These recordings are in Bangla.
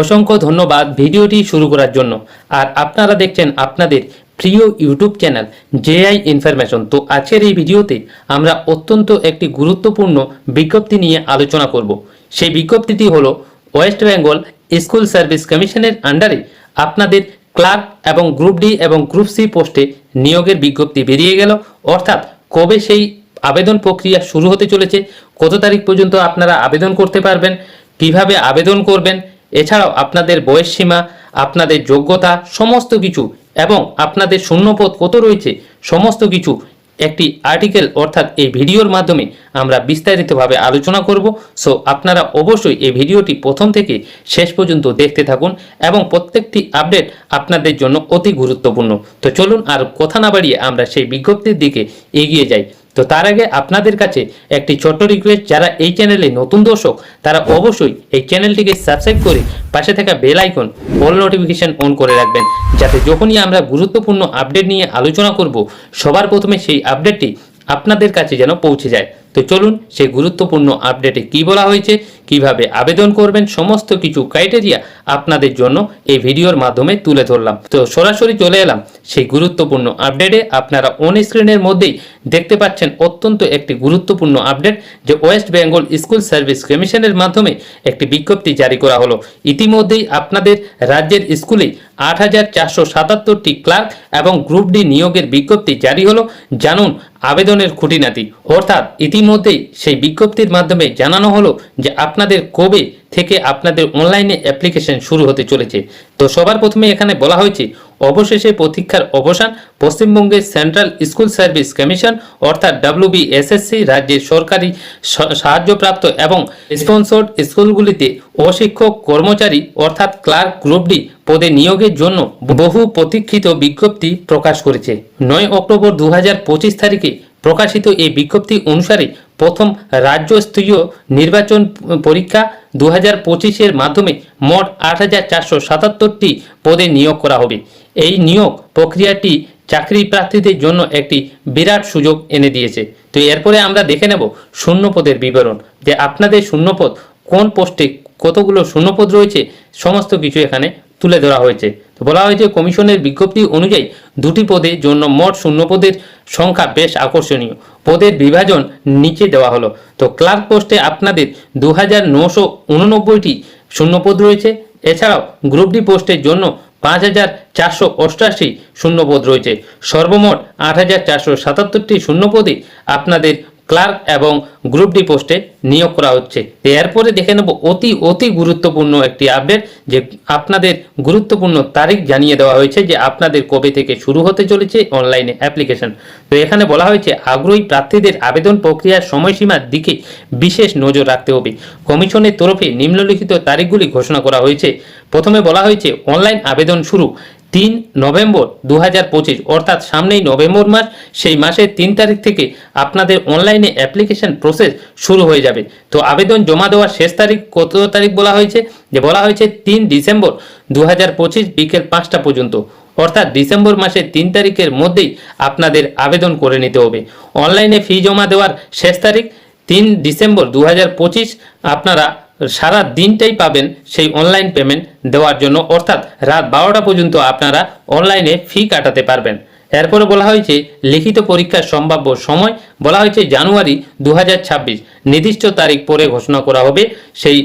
অসংখ্য ধন্যবাদ ভিডিওটি শুরু করার জন্য। আর আপনারা দেখছেন আপনাদের প্রিয় ইউটিউব চ্যানেল জেআই ইনফরমেশন। তো আজকের এই ভিডিওতে আমরা অত্যন্ত একটি গুরুত্বপূর্ণ বিজ্ঞপ্তি নিয়ে আলোচনা করব। সেই বিজ্ঞপ্তিটি হলো, ওয়েস্ট বেঙ্গল স্কুল সার্ভিস কমিশনের আন্ডারে আপনাদের ক্লার্ক এবং গ্রুপ ডি এবং গ্রুপ সি পোস্টে নিয়োগের বিজ্ঞপ্তি বেরিয়ে গেল। অর্থাৎ কবে সেই আবেদন প্রক্রিয়া শুরু হতে চলেছে, কত তারিখ পর্যন্ত আপনারা আবেদন করতে পারবেন, কীভাবে আবেদন করবেন এছাড়াও আপনাদের বয়স সীমা, আপনাদের যোগ্যতা, সমস্ত কিছু এবং আপনাদের শূন্যপদ কত রয়েছে, সমস্ত কিছু একটি আর্টিকেল অর্থাৎ এই ভিডিওর মাধ্যমে আমরা বিস্তারিতভাবে আলোচনা করব। সো আপনারা অবশ্যই এই ভিডিওটি প্রথম থেকে শেষ পর্যন্ত দেখতে থাকুন এবং প্রত্যেকটি আপডেট আপনাদের জন্য অতি গুরুত্বপূর্ণ। তো চলুন আর কথা না বাড়িয়ে আমরা সেই বিজ্ঞপ্তির দিকে এগিয়ে যাই। তো তার আগে আপনাদের কাছে একটি ছোট্ট রিকোয়েস্ট যারা এই চ্যানেলে নতুন দর্শক, তারা অবশ্যই এই চ্যানেলটিকে সাবস্ক্রাইব করে পাশে থাকা bell icon all notification on করে রাখবেন। যাতে যখনই আমরা গুরুত্বপূর্ণ আপডেট নিয়ে আলোচনা করব, সবার প্রথমে সেই আপডেটটি আপনাদের কাছে যেন পৌঁছে যায়। তো চলুন সেই গুরুত্বপূর্ণ আপডেটে কি বলা হয়েছে, কীভাবে আবেদন করবেন, সমস্ত কিছু ক্রাইটেরিয়া আপনাদের জন্য এই ভিডিওর মাধ্যমে তুলে ধরলাম। তো সরাসরি চলে এলাম, সেই গুরুত্বপূর্ণ আপডেটে আপনারা অন স্ক্রিনের মধ্যেই দেখতে পাচ্ছেন অত্যন্ত একটি গুরুত্বপূর্ণ আপডেট যে ওয়েস্ট বেঙ্গল স্কুল সার্ভিস কমিশনের মাধ্যমে একটি বিজ্ঞপ্তি জারি করা হলো। ইতিমধ্যেই আপনাদের রাজ্যের স্কুলে আট হাজার চারশো সাতাত্তরটি ক্লার্ক এবং গ্রুপ ডি নিয়োগের বিজ্ঞপ্তি জারি হলো। জানুন, আবেদনের খুঁটিনাটি। অর্থাৎ ইতিমধ্যেই সেই বিজ্ঞপ্তির মাধ্যমে জানানো হলো যে আপনাদের কবে থেকে আপনাদের অনলাইনে অ্যাপ্লিকেশন শুরু হতে চলেছে। তো সবার প্রথমে এখানে বলা হয়েছে, অবশেষে প্রতীক্ষার অবসান পশ্চিমবঙ্গের সেন্ট্রাল স্কুল সার্ভিস কমিশন অর্থাৎ ডাব্লিউবিএসএসসি রাজ্যের সরকারি সাহায্যপ্রাপ্ত এবং স্পন্সর্ড স্কুলগুলিতে অশিক্ষক কর্মচারী অর্থাৎ ক্লার্ক গ্রুপ ডি পদে নিয়োগের জন্য বহু প্রতীক্ষিত বিজ্ঞপ্তি প্রকাশ করেছে। নয় অক্টোবর দু হাজার পঁচিশ তারিখে প্রকাশিত এই বিজ্ঞপ্তি অনুসারে প্রথম রাজ্যস্তরীয় নির্বাচন পরীক্ষা দু হাজার পঁচিশের মাধ্যমে মোট আট হাজার চারশো সাতাত্তরটি পদে নিয়োগ করা হবে। এই নিয়োগ প্রক্রিয়াটি চাকরি প্রার্থীদের জন্য একটি বিরাট সুযোগ এনে দিয়েছে। তো এরপরে আমরা দেখে নেব শূন্যপদের বিবরণ। যে আপনাদের শূন্যপদ কোন পোস্টে কতগুলো শূন্যপদ রয়েছে, সমস্ত কিছু এখানে তুলে ধরা হয়েছে। তো বলা হয়েছে, কমিশনের বিজ্ঞপ্তি অনুযায়ী দুটি পদের জন্য মোট শূন্যপদের সংখ্যা বেশ আকর্ষণীয়। পদের বিভাজন নিচে দেওয়া হলো। তো ক্লার্ক পোস্টে আপনাদের দু হাজার নশো উননব্বইটি শূন্যপদ রয়েছে। এছাড়াও গ্রুপ ডি পোস্টের জন্য পাঁচ হাজার চারশো অষ্টাশি শূন্যপদ রয়েছে। সর্বমোট আট হাজার চারশো সাতাত্তরটি শূন্যপদে আপনাদের ক্লার্ক এবং গ্রুপ ডি পোস্টে নিয়োগ করা হচ্ছে। এরপরে দেখে নেব অতি অতি গুরুত্বপূর্ণ একটি আপডেট যে আপনাদের গুরুত্বপূর্ণ তারিখ জানিয়ে দেওয়া হয়েছে যে আপনাদের কবে থেকে শুরু হতে চলেছে অনলাইনে অ্যাপ্লিকেশন তো এখানে বলা হয়েছে, আগ্রহী প্রার্থীদের আবেদন প্রক্রিয়ার সময়সীমার দিকে বিশেষ নজর রাখতে হবে। কমিশনের তরফে নিম্নলিখিত তারিখগুলি ঘোষণা করা হয়েছে। প্রথমে বলা হয়েছে অনলাইন আবেদন শুরু। তিন নভেম্বর দু হাজার পঁচিশ, অর্থাৎ সামনেই নভেম্বর মাস, সেই মাসের তিন তারিখ থেকে আপনাদের অনলাইনে অ্যাপ্লিকেশন প্রসেস শুরু হয়ে যাবে। তো আবেদন জমা দেওয়ার শেষ তারিখ কত তারিখ বলা হয়েছে? যে বলা হয়েছে তিন ডিসেম্বর দু হাজার পঁচিশ বিকেল পাঁচটা পর্যন্ত, অর্থাৎ ডিসেম্বর মাসের তিন তারিখের মধ্যেই আপনাদের আবেদন করে নিতে হবে। অনলাইনে ফি জমা দেওয়ার শেষ তারিখ তিন ডিসেম্বর দু হাজার পঁচিশ, আপনারা সারা দিনটাই পাবেন সেই অনলাইন পেমেন্ট দেওয়ার জন্য। অর্থাৎ রাত বারোটা পর্যন্ত আপনারা অনলাইনে ফি কাটাতে পারবেন। এরপরে বলা হয়েছে, লিখিত পরীক্ষার সম্ভাব্য সময় বলা হয়েছে জানুয়ারি দু হাজার ছাব্বিশ। নির্দিষ্ট তারিখ পরে ঘোষণা করা হবে সেই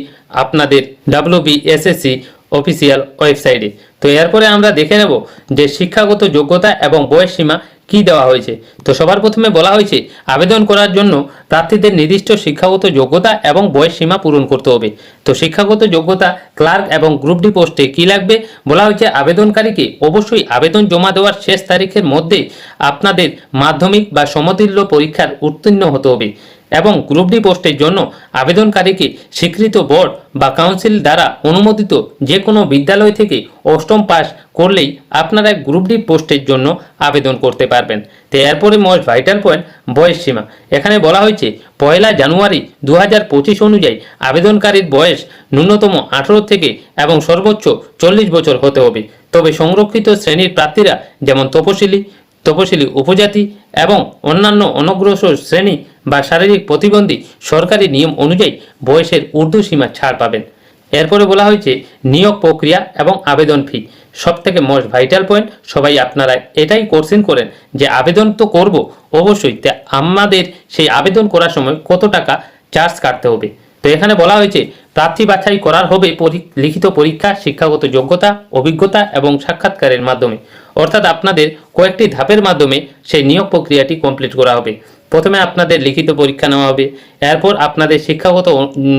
আপনাদের ডাব্লিউবিএসএসসি অফিসিয়াল ওয়েবসাইটে তো এরপরে আমরা দেখে নেব যে শিক্ষাগত যোগ্যতা এবং বয়স সীমা কি দেওয়া হয়েছে? তো সবার প্রথমে বলা হয়েছে, আবেদন করার জন্য প্রার্থীদের নির্দিষ্ট শিক্ষাগত যোগ্যতা এবং বয়স সীমা পূরণ করতে হবে। তো শিক্ষাগত যোগ্যতা, ক্লার্ক এবং গ্রুপ ডি পোস্টে কি লাগবে? বলা হয়েছে, আবেদনকারীকে অবশ্যই আবেদন জমা দেওয়ার শেষ তারিখের মধ্যে আপনাদের মাধ্যমিক বা সমতুল্য পরীক্ষার উত্তীর্ণ হতে হবে। এবং গ্রুপ ডি পোস্টের জন্য আবেদনকারীকে স্বীকৃত বোর্ড বা কাউন্সিল দ্বারা অনুমোদিত যে কোনো বিদ্যালয় থেকে অষ্টম পাস করলেই আপনারা গ্রুপ ডি পোস্টের জন্য আবেদন করতে পারবেন। তো এরপরে মোস্ট ভাইটাল পয়েন্ট বয়স সীমা। এখানে বলা হয়েছে, পয়লা জানুয়ারি দু হাজার পঁচিশ অনুযায়ী আবেদনকারীর বয়স ন্যূনতম আঠেরো থেকে এবং সর্বোচ্চ চল্লিশ বছর হতে হবে। তবে সংরক্ষিত শ্রেণির প্রার্থীরা যেমন তপশিলি তপশিলি উপজাতি এবং অন্যান্য অনগ্রসর শ্রেণি বা শারীরিক প্রতিবন্ধী সরকারি নিয়ম অনুযায়ী বয়সের ঊর্ধ্ব সীমা ছাড় পাবেন। এরপরে বলা হয়েছে, নিয়োগ প্রক্রিয়া এবং আবেদন ফি সব থেকে মোস্ট ভাইটাল পয়েন্ট সবাই আপনারা এটাই কোশ্চেন করেন যে আবেদন তো করব, অবশ্যই তা আমাদের সেই আবেদন করার সময় কত টাকা চার্জ কাটতে হবে। তো এখানে বলা হয়েছে, প্রার্থী বাছাই করার হবে লিখিত পরীক্ষা, শিক্ষাগত যোগ্যতা, অভিজ্ঞতা এবং সাক্ষাৎকারের মাধ্যমে। অর্থাৎ আপনাদের কয়েকটি ধাপের মাধ্যমে সেই নিয়োগ প্রক্রিয়াটি কমপ্লিট করা হবে। প্রথমে আপনাদের লিখিত পরীক্ষা নেওয়া হবে, এরপর আপনাদের শিক্ষাগত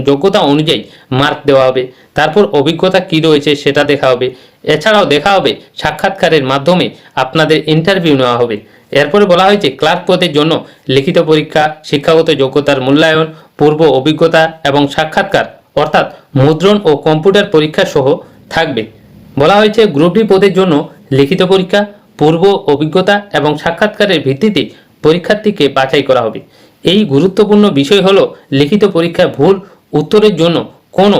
যোগ্যতা অনুযায়ী মার্ক দেওয়া হবে, তারপর অভিজ্ঞতা কী রয়েছে সেটা দেখা হবে। এছাড়াও দেখা হবে সাক্ষাৎকারের মাধ্যমে আপনাদের ইন্টারভিউ নেওয়া হবে। এরপরে বলা হয়েছে ক্লার্ক পদের জন্য লিখিত পরীক্ষা, শিক্ষাগত যোগ্যতার মূল্যায়ন, পূর্ব অভিজ্ঞতা এবং সাক্ষাৎকার, অর্থাৎ মুদ্রণ ও কম্পিউটার পরীক্ষা সহ থাকবে। বলা হয়েছে গ্রুপ ডি পদের জন্য লিখিত পরীক্ষা, পূর্ব অভিজ্ঞতা এবং সাক্ষাৎকারের ভিত্তিতে পরীক্ষার্থীকে বাছাই করা হবে। এই গুরুত্বপূর্ণ বিষয় হলো, লিখিত পরীক্ষায় ভুল, উত্তরের জন্য কোনো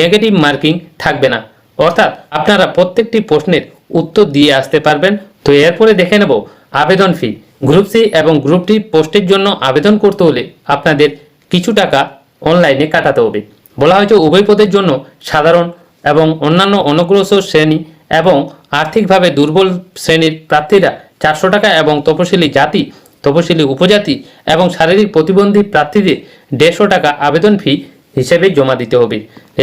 নেগেটিভ মার্কিং থাকবে না। অর্থাৎ আপনারা প্রত্যেকটি প্রশ্নের উত্তর দিয়ে আসতে পারবেন। তো এরপরে দেখে নেব আবেদন ফি গ্রুপ সি এবং গ্রুপ ডি পোস্টের জন্য আবেদন করতে হলে আপনাদের কিছু টাকা অনলাইনে কাটাতে হবে। বলা হয়েছে, উভয় পদের জন্য সাধারণ এবং অন্যান্য অনগ্রসর শ্রেণি এবং আর্থিকভাবে দুর্বল শ্রেণির প্রার্থীরা চারশো টাকা এবং তপশিলি জাতি তপশিলি উপজাতি এবং শারীরিক প্রতিবন্ধী প্রার্থীদের দেড়শো টাকা আবেদন ফি হিসেবে জমা দিতে হবে।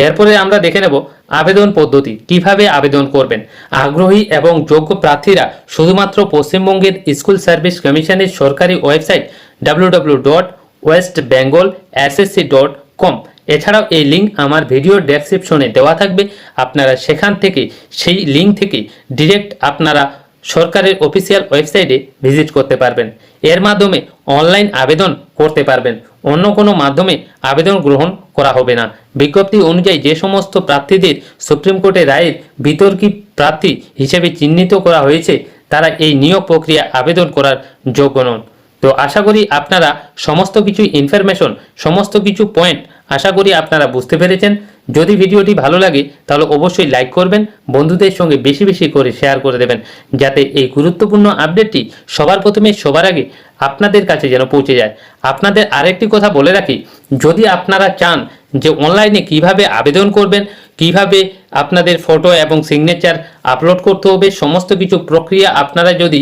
এরপরে আমরা দেখে নেব আবেদন পদ্ধতি, কীভাবে আবেদন করবেন। আগ্রহী এবং যোগ্য প্রার্থীরা শুধুমাত্র পশ্চিমবঙ্গের স্কুল সার্ভিস কমিশনের সরকারি website W dot West Bengal SSC dot com এছাড়াও এই লিঙ্ক আমার ভিডিও ডেসক্রিপশনে দেওয়া থাকবে। আপনারা সেখান থেকে সেই লিঙ্ক থেকে ডিরেক্ট আপনারা সরকারের অফিসিয়াল ওয়েবসাইটে ভিজিট করতে পারবেন। এর মাধ্যমে অনলাইন আবেদন করতে পারবেন। অন্য কোনো মাধ্যমে আবেদন গ্রহণ করা হবে না। বিজ্ঞপ্তি অনুযায়ী যে সমস্ত প্রার্থীদের সুপ্রিম কোর্টের রায়ের বিতর্কী প্রার্থী হিসেবে চিহ্নিত করা হয়েছে, তারা এই নিয়োগ প্রক্রিয়া আবেদন করার যোগ্য নন। তো আশা করি আপনারা সমস্ত কিছু ইনফরমেশন সমস্ত কিছু পয়েন্ট আশা করি আপনারা বুঝতে পেরেছেন। যদি ভিডিওটি ভালো লাগে, তাহলে অবশ্যই লাইক করবেন, বন্ধুদের সঙ্গে বেশি বেশি করে শেয়ার করে দেবেন, যাতে এই গুরুত্বপূর্ণ আপডেটটি সবার প্রথমে সবার আগে আপনাদের কাছে যেন পৌঁছে যায়। আপনাদের আরেকটি কথা বলে রাখি, যদি আপনারা চান যে অনলাইনে কীভাবে আবেদন করবেন, কীভাবে আপনাদের ফটো এবং সিগনেচার আপলোড করতে হবে, সমস্ত কিছু প্রক্রিয়া আপনারা যদি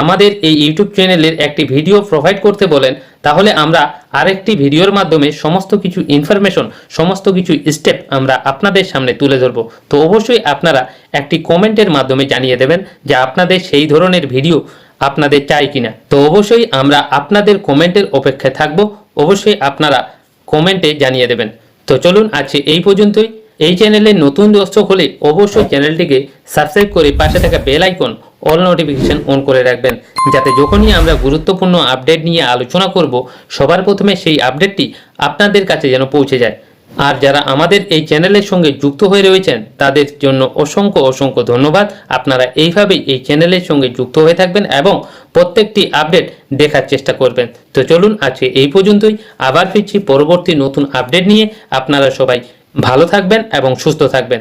আমাদের এই ইউটিউব চ্যানেলের একটি ভিডিও প্রোভাইড করতে বলেন, তাহলে আমরা আরেকটি ভিডিওর মাধ্যমে সমস্ত কিছু ইনফরমেশন সমস্ত কিছু স্টেপ আমরা আপনাদের সামনে তুলে ধরব। তো অবশ্যই আপনারা একটি কমেন্টের মাধ্যমে জানিয়ে দেবেন যে আপনাদের সেই ধরনের ভিডিও আপনাদের চাই কিনা। তো অবশ্যই আমরা আপনাদের কমেন্টের অপেক্ষায় থাকব, অবশ্যই আপনারা কমেন্টে জানিয়ে দেবেন। তো চলুন আজকে এই পর্যন্তই। এই চ্যানেলে নতুন দর্শক হলে অবশ্যই চ্যানেলটিকে সাবস্ক্রাইব করে পাশে থাকা bell icon all notification on করে রাখবেন। যাতে যখনই আমরা গুরুত্বপূর্ণ আপডেট নিয়ে আলোচনা করব, সবার প্রথমে সেই আপডেটটি আপনাদের কাছে যেন পৌঁছে যায়। আর যারা আমাদের এই চ্যানেলের সঙ্গে যুক্ত হয়ে রয়েছেন, তাদের জন্য অসংখ্য অসংখ্য ধন্যবাদ। আপনারা এইভাবেই এই চ্যানেলের সঙ্গে যুক্ত হয়ে থাকবেন এবং প্রত্যেকটি আপডেট দেখার চেষ্টা করবেন। তো চলুন, আজকে এই পর্যন্তই। আবার ফিরছি পরবর্তী নতুন আপডেট নিয়ে। আপনারা সবাই ভালো থাকবেন এবং সুস্থ থাকবেন।